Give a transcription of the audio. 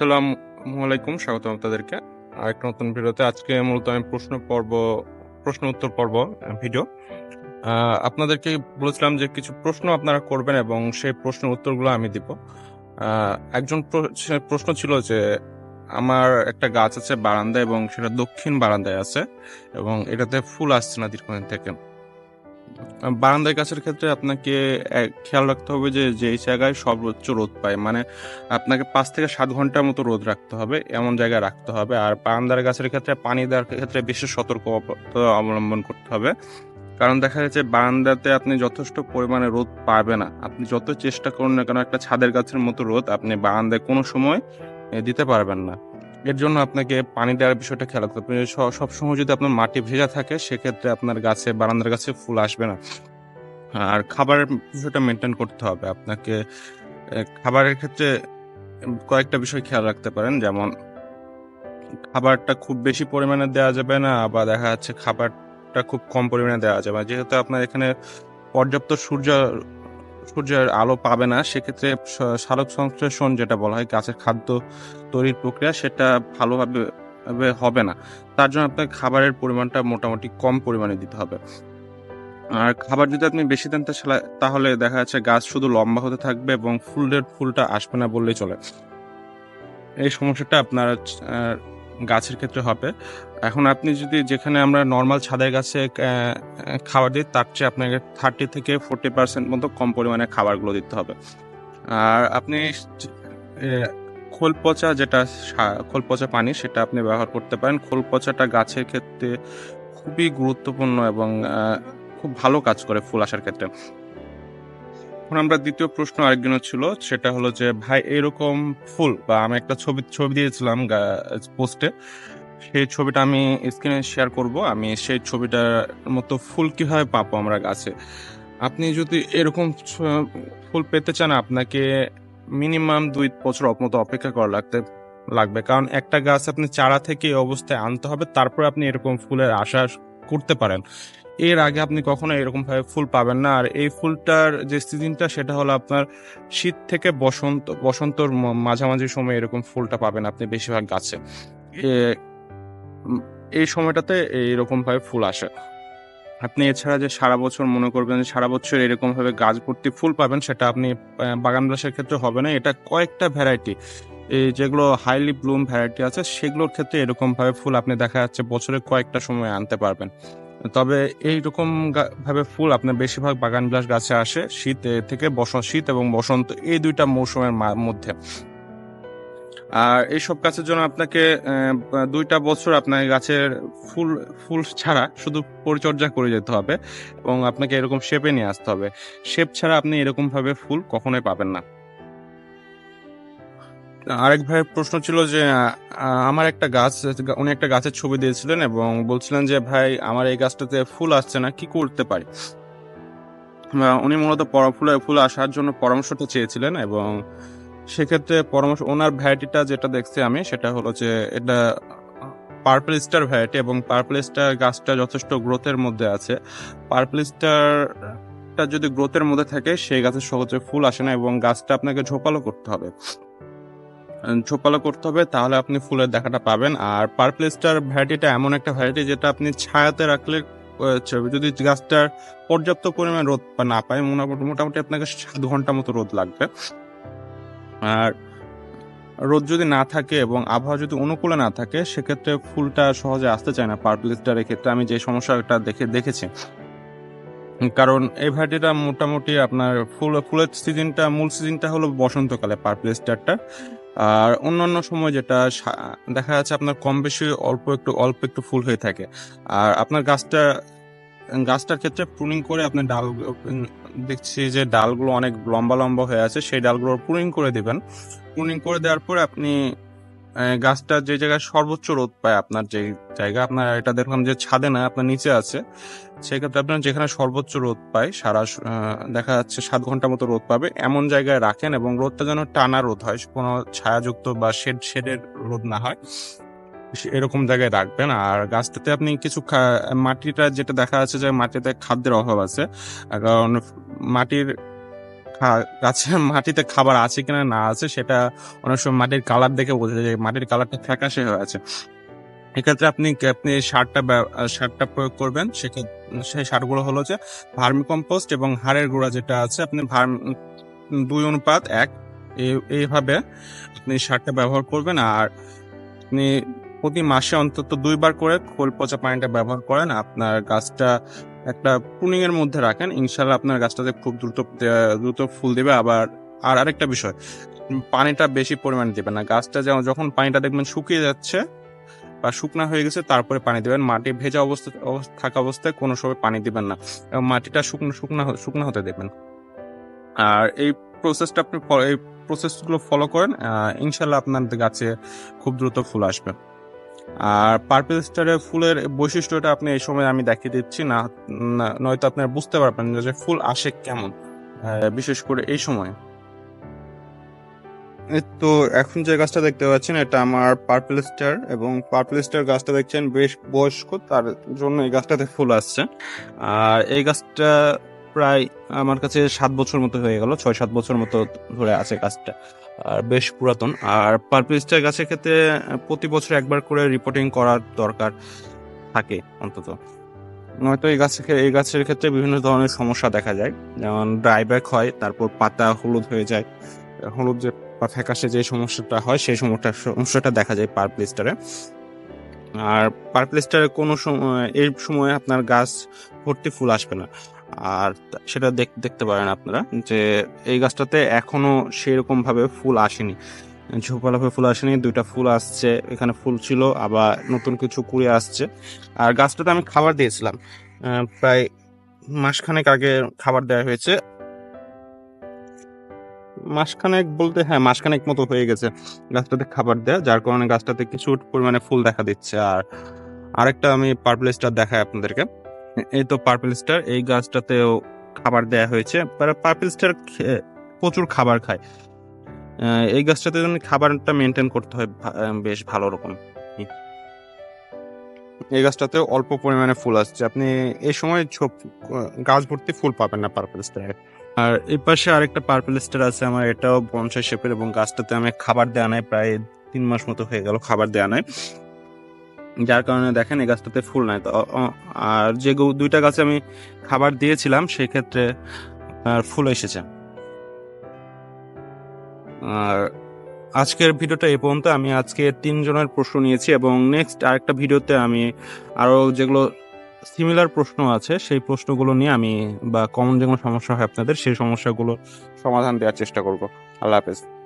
আসসালামু আলাইকুম, স্বাগতম আপনাদেরকে। আরেকটা নতুন ভিডিওতে আজকে মূলত আমি প্রশ্ন পর্ব, প্রশ্ন উত্তর পর্ব ভিডিও। আপনাদেরকে বলেছিলাম যে কিছু প্রশ্ন আপনারা করবেন এবং সেই প্রশ্নের উত্তরগুলো আমি দিব। একজন প্রশ্ন ছিল যে, আমার একটা গাছ আছে বারান্দায় এবং সেটা দক্ষিণ বারান্দায় আছে এবং এটাতে ফুল আসছে না দীর্ঘদিন থেকে। বারান্দায় গাছের ক্ষেত্রে আপনাকে খেয়াল রাখতে হবে যে, যেই জায়গায় সর্বোচ্চ রোদ পায়। মানে আপনাকে পাঁচ থেকে সাত ঘণ্টার মতো রোদ রাখতে হবে, এমন জায়গায় রাখতে হবে। আর বারান্দার গাছের ক্ষেত্রে পানি দেওয়ার ক্ষেত্রে বিশেষ সতর্কতা অবলম্বন করতে হবে। কারণ দেখা যাচ্ছে, বারান্দাতে আপনি যথেষ্ট পরিমাণে রোদ পাবে না। আপনি যত চেষ্টা করুন না কেন, একটা ছাদের গাছের মতো রোদ আপনি বারান্দায় কোনো সময় দিতে পারবেন না। এর জন্য আপনাকে পানি দেওয়ার বিষয়টা খেয়াল রাখতে হবে। সবসময় যদি আপনার মাটি ভেজা থাকে, সেক্ষেত্রে আপনার গাছে, বারান্দার গাছে ফুল আসবে না। আর খাবারের বিষয়টা মেনটেন করতে হবে। আপনাকে খাবারের ক্ষেত্রে কয়েকটা বিষয় খেয়াল রাখতে পারেন। যেমন, খাবারটা খুব বেশি পরিমাণে দেওয়া যাবে না, আবার দেখা যাচ্ছে খাবারটা খুব কম পরিমাণে দেওয়া যাবে। যেহেতু আপনার এখানে পর্যাপ্ত সূর্য সূর্যের আলো পাবে না, সেক্ষেত্রে সালোক সংশ্লেষণ যেটা বলা হয় গাছের খাদ্য তৈরির প্রক্রিয়া সেটা ভালোভাবে হবে না। তার জন্য আপনাকে খাবারের পরিমাণটা মোটামুটি কম পরিমাণে দিতে হবে। আর খাবার যদি আপনি বেশি দেন তাহলে- দেখা যাচ্ছে গাছ শুধু লম্বা হতে থাকবে এবং ফুলের ফুলটা আসবে না বললেই চলে। এই সমস্যাটা আপনার গাছের ক্ষেত্রে হবে। এখন আপনি যদি যেখানে আমরা নর্মাল ছাদের গাছে খাবার দিই, তার চেয়ে আপনাকে থার্টি থেকে ফোর্টি পার্সেন্ট মতো কম পরিমাণে খাবারগুলো দিতে হবে। আর আপনি খোল পচা যেটা খোল পচা পানি সেটা আপনি ব্যবহার করতে পারেন। খোল পচাটা গাছের ক্ষেত্রে খুবই গুরুত্বপূর্ণ এবং খুব ভালো কাজ করে ফুল আসার ক্ষেত্রে। এখন আমরা দ্বিতীয় প্রশ্ন আরেকজনের ছিল, সেটা হলো যে, ভাই, এরকম ফুল, বা আমি একটা ছবি ছবি দিয়েছিলাম পোস্টে। সেই ছবিটা আমি স্ক্রিনে শেয়ার করব। আমি সেই ছবিটার মতো ফুল কীভাবে পাবো আমরা গাছে? আপনি যদি এরকম ফুল পেতে চান, আপনাকে মিনিমাম দুই বছর মতো অপেক্ষা করা লাগতে, লাগবে। কারণ একটা গাছ আপনি চারা থেকে অবস্থায় আনতে হবে, তারপরে আপনি এরকম ফুলের আশা করতে পারেন। এর আগে আপনি কখনো এরকম ভাবে ফুল পাবেন না। আর এই ফুলটার যে সিজনটা, সেটা হলো আপনার শীত থেকে বসন্ত, বসন্তর মাঝামাঝি সময় এরকম ফুলটা পাবেন আপনি বেশিরভাগ গাছে। এই সময়টাতে এইরকম ভাবে ফুল আসে। আপনি এছাড়া যে সারা বছর মনে করবেন যে সারা বছর এরকম ভাবে গাছ ভর্তি ফুল পাবেন, সেটা আপনি বাগান বিলাসের ক্ষেত্রে হবে না। এটা কয়েকটা ভ্যারাইটি এই যেগুলো হাইলি ব্লুম ভ্যারাইটি আছে, সেগুলোর ক্ষেত্রে এরকম ভাবে ফুল আপনি দেখা যাচ্ছে বছরে কয়েকটা সময় আনতে পারবেন। তবে এইরকম ভাবে ফুল আপনার বেশিরভাগ বাগান বিলাস গাছে আসে, শীত থেকে বসন্ত শীত এবং বসন্ত এই দুইটা মৌসুমের মধ্যে। আর এইসব গাছের জন্য আপনাকে দুইটা বছর আপনার গাছের ফুল ফুল ছাড়া শুধু পরিচর্যা করে যেতে হবে এবং আপনাকে এরকম শেপে নিয়ে আসতে হবে। শেপ ছাড়া আপনি এরকম ভাবে ফুল কখনোই পাবেন না। আরেক ভাইয়ের প্রশ্ন ছিল যে আমার একটা গাছ, উনি একটা গাছের ছবি দিয়েছিলেন এবং বলছিলেন যে, ভাই, আমার এই গাছটাতে ফুল আসছে না, কি করতে পারি? উনি মূলত ফুলে, ফুল আসার জন্য পরামর্শটা চেয়েছিলেন এবং সেক্ষেত্রে পরামর্শ, ওনার ভ্যারাইটিটা যেটা দেখছি আমি, সেটা হলো যে, এটা পার্পল স্টার ভ্যারাইটি এবং পার্পল স্টার গাছটা যথেষ্ট গ্রোথের মধ্যে আছে। পার্পল স্টারটা যদি গ্রোথের মধ্যে থাকে, সেই গাছের সহজে ফুল আসে না এবং গাছটা আপনাকে ঝোপালো করতে হবে। ঝোপালো করতে হবে, তাহলে আপনি ফুলের দেখাটা পাবেন। আর পার্পল স্টার ভ্যারাইটিটা এমন একটা ভ্যারাইটি যেটা আপনি ছায়াতে রাখলে যদি গাছটার পর্যাপ্ত পরিমাণ রোদ না পায় মোটামুটি আপনাকে সাত ঘণ্টা মতো রোদ লাগবে। আর রোদ যদি না থাকে এবং আবহাওয়া যদি অনুকূলে না থাকে, সেক্ষেত্রে ফুলটা সহজে আসতে চায় না পার্পল স্টারের ক্ষেত্রে। আমি যে সমস্যাটা দেখে, দেখেছি। কারণ এই ভ্যারাইটিটা মোটামুটি আপনার ফুল, ফুলের সিজনটা মূল সিজনটা হলো বসন্তকালে পার্পল স্টারটা আর অন্যান্য সময় যেটা দেখা যাচ্ছে আপনার কম বেশি অল্প একটু অল্প একটু ফুল হয়ে থাকে। আর আপনার গাছটা, গাছটার ক্ষেত্রে প্রুনিং করে আপনার ডাল দেখছি যে ডালগুলো অনেক লম্বা লম্বা হয়ে আছে, সেই ডালগুলো প্রুনিং করে দেবেন। প্রুনিং করে দেওয়ার পরে আপনি গাছটা যে জায়গায় সর্বোচ্চ রোদ পায় আপনার যে জায়গা, আপনার এটা দেখলাম যে ছাদে না, আপনার নিচে আছে। সেক্ষেত্রে আপনার যেখানে সর্বোচ্চ রোদ পায়, সারা দেখা যাচ্ছে সাত ঘণ্টা মতো রোদ পাবে। এমন জায়গায় রাখেন এবং রোদটা যেন টানা রোদ হয়, কোনো ছায়াযুক্ত বা শেড শেডের রোদ না হয়। এরকম জায়গায় রাখবেন। আর গাছটাতে আপনি কিছু মাটিটা যেটা দেখা যাচ্ছে যে মাটিতে খাদ্যের অভাব আছে। কারণ মাটির গাছের মাটিতে খাবার আছে কিনা না আছে সেটা অনেক সময় মাটির কালার দেখে বোঝা যায়। মাটির কালারটা ফ্যাকাশে হয়ে আছে। এক্ষেত্রে আপনি আপনি সারটা সারটা প্রয়োগ করবেন। সেক্ষেত্রে সেই সারগুলো হলো যে ভার্মি কম্পোস্ট এবং হাড়ের গুঁড়া যেটা আছে, আপনি ভার্ম দুই অনুপাত, এক। এই- এইভাবে আপনি সারটা ব্যবহার করবেন। আর আপনি প্রতি মাসে অন্তত দুইবার করে খোল পচা পানিটা ব্যবহার করেন। আপনার গাছটা একটা প্রুনিং এর মধ্যে রাখেন। ইনশাল্লাহ আপনার গাছটাতে খুব দ্রুত দ্রুত ফুল দেবে। আবার, আর আরেকটা বিষয়, পানিটা বেশি পরিমাণে দেবেন না। গাছটা যেমন, যখন পানিটা দেখবেন শুকিয়ে যাচ্ছে বা শুকনা হয়ে গেছে, তারপরে পানি দিবেন। মাটি ভেজা অবস্থা- থাকা অবস্থায় কোনো সময় পানি দিবেন না। এবং মাটিটা শুকনো, শুকনা শুকনো হতে দেবেন। আর এই প্রসেসটা আপনি এই প্রসেসগুলো ফলো করেন ইনশাল্লাহ আপনার গাছে খুব দ্রুত ফুল আসবে। আর পার্পল স্টারের ফুলের বৈশিষ্ট্যটা আপনি এই সময় আমি দেখিয়ে দিচ্ছি না নয়তো আপনারা বুঝতে পারবেন যে ফুল আসে কেমন বিশেষ করে এই সময়। তো এখন যে গাছটা দেখতে পাচ্ছেন, এটা আমার পার্পল স্টার এবং পার্পল স্টার গাছটা দেখছেন বেশ বয়স্ক, তার জন্য এই গাছটাতে ফুল আসছে। আর এই গাছটা প্রায় আমার কাছে সাত বছর মতো হয়ে গেল, ছয় সাত বছর মতো ধরে আছে গাছটা। আর বেশ পুরাতন। আর পার্পল স্টার গাছের ক্ষেত্রে প্রতি বছর একবার করে রিপোর্টিং করার দরকার থাকে অন্তত। নয়তো এই ক্ষে- এই গাছের ক্ষেত্রে বিভিন্ন ধরনের সমস্যা দেখা যায়। যেমন ড্রাইব্যাক হয়, তারপর পাতা হলুদ হয়ে যায়। হলুদ যে বা ফ্যাকাশে যে সমস্যাটা হয়, সেই সমস্যা, সমস্যাটা দেখা যায় পার্পল স্টারে আর পার্পল স্টারে কোনো সময় এই সময় আপনার গাছ ভর্তি ফুল আসবে না। আর সেটা দেখ- দেখতে পারেন আপনারা যে এই গাছটাতে এখনও সেরকম ভাবে ফুল আসেনি। ঝোপালাভাবে ফুল আসেনি, দুইটা ফুল আসছে, এখানে ফুল ছিল, আবার নতুন কিছু কুড়ে আসছে। আর গাছটাতে আমি খাবার দিয়েছিলাম। প্রায় মাসখানেক আগে খাবার দেওয়া হয়েছে। মাসখানেক বলতে হ্যাঁ মাসখানেক মতো হয়ে গেছে গাছটাতে খাবার দেয়া, যার কারণে গাছটাতে কিছু পরিমাণে ফুল দেখা দিচ্ছে। আর আরেকটা আমি পার্পল স্টার দেখাই আপনাদেরকে। এই তো পার্পল স্টার এই গাছটাতেও খাবার দেয়া হয়েছে। পার্পল স্টার প্রচুর খাবার খায়। এই গাছটাতে যেন খাবারটা মেনটেন করতে হয় বেশ ভালো রকম। এই গাছটাতে অল্প পরিমাণে ফুল আসছে। আপনি এই সময় গাছ ভর্তি ফুল পাবেন না পার্পল স্টারে আর এই পাশে আরেকটা পার্পল স্টার আছে আমার, এটাও বনসাই শেপের এবং গাছটাতে আমি খাবার দেওয়া নাই, প্রায় তিন মাস মতো হয়ে গেল খাবার দেওয়া নাই। যার কারণে দেখেন এই গাছটাতে ফুল নাই। তো আর যে দুইটা গাছে আমি খাবার দিয়েছিলাম সেই ক্ষেত্রে ফুল এসেছে। আর আজকের ভিডিওটা এ পর্যন্ত। আমি আজকে তিনজনের প্রশ্ন নিয়েছি এবং নেক্সট আরেকটা ভিডিওতে আমি আরও যেগুলো সিমিলার প্রশ্ন আছে, সেই প্রশ্নগুলো নিয়ে আমি বা কমন যেগুলো সমস্যা হয় আপনাদের, সেই সমস্যাগুলো সমাধান দেওয়ার চেষ্টা করব। আল্লাহ হাফেজ।